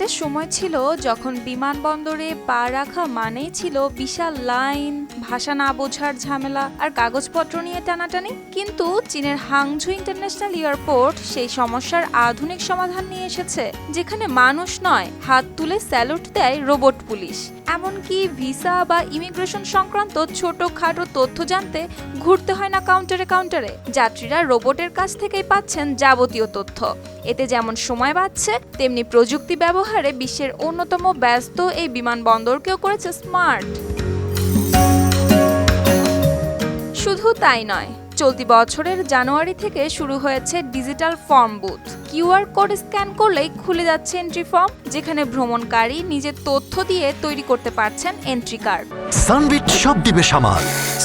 একটা সময় ছিল যখন বিমানবন্দরে পা রাখা মানেই ছিল বিশাল লাইন, ভাষা না বোঝার ঝামেলা আর কাগজপত্র নিয়ে টানাটানি। কিন্তু চীনের হাংঝু ইন্টারন্যাশনাল এয়ারপোর্ট সেই সমস্যার আধুনিক সমাধান নিয়ে এসেছে, যেখানে মানুষ নয়, হাত তুলে স্যালুট দেয় রোবট পুলিশ। এমনকি ভিসা বা ইমিগ্রেশন সংক্রান্ত ছোটখাটো তথ্য জানতে ঘুরতে হয় না কাউন্টারে কাউন্টারে। যাত্রীরা রোবটের কাছ থেকেই পাচ্ছেন যাবতীয় তথ্য। এতে যেমন সময় বাঁচছে, তেমনি প্রযুক্তি ব্যবহারে বিশ্বের অন্যতম ব্যস্ত এই বিমানবন্দরকেও করেছে স্মার্ট। শুধু তাই নয়, চলতি বছরের জানুয়ারি থেকে শুরু হয়েছে digital form booth. QR code scan করলেই খুলে যাচ্ছে এন্ট্রি ফর্ম যেখানে ভ্রমণকারী নিজের তথ্য দিয়ে তৈরি করতে পারছেন এন্ট্রি কার্ড সানবিট সব দিবে সামাল।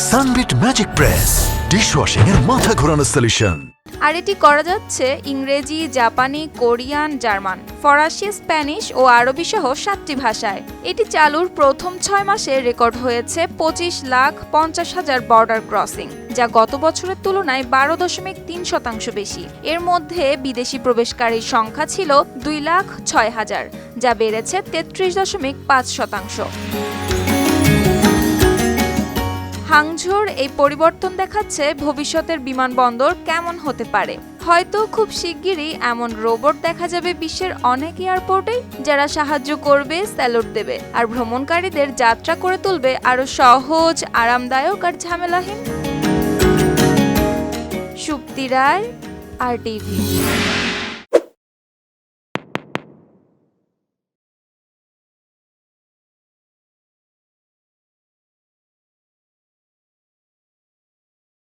সানবিট ম্যাজিক প্রেস ডিশওয়াশিং এর মাথা ঘোরানো সলিউশন আর এটি করা যাচ্ছে ইংরেজি, জাপানি, কোরিয়ান, জার্মান, ফরাসি, স্প্যানিশ ও আরবি সহ সাতটি ভাষায়। এটি চালুর প্রথম ছয় মাসে রেকর্ড হয়েছে পঁচিশ লাখ পঞ্চাশ হাজার বর্ডার ক্রসিং, যা গত বছরের তুলনায় বারো দশমিক তিন শতাংশ বেশি। এর মধ্যে বিদেশি প্রবেশকারীর সংখ্যা ছিল দুই লাখ ছয় হাজার, যা বেড়েছে তেত্রিশ দশমিক পাঁচ শতাংশ। হাংঝোর এই পরিবর্তন দেখাচ্ছে ভবিষ্যতের বিমানবন্দর কেমন হতে পারে। হয়তো খুব শিগগিরই এমন রোবট দেখা যাবে বিশ্বের অনেক এয়ারপোর্টেই যারা সাহায্য করবে, স্যালুট দেবে আর ভ্রমণকারীদের যাত্রা করে তুলবে আরও সহজ, আরামদায়ক আর ঝামেলাহীন। সুপ্তি রায় আর টিভি।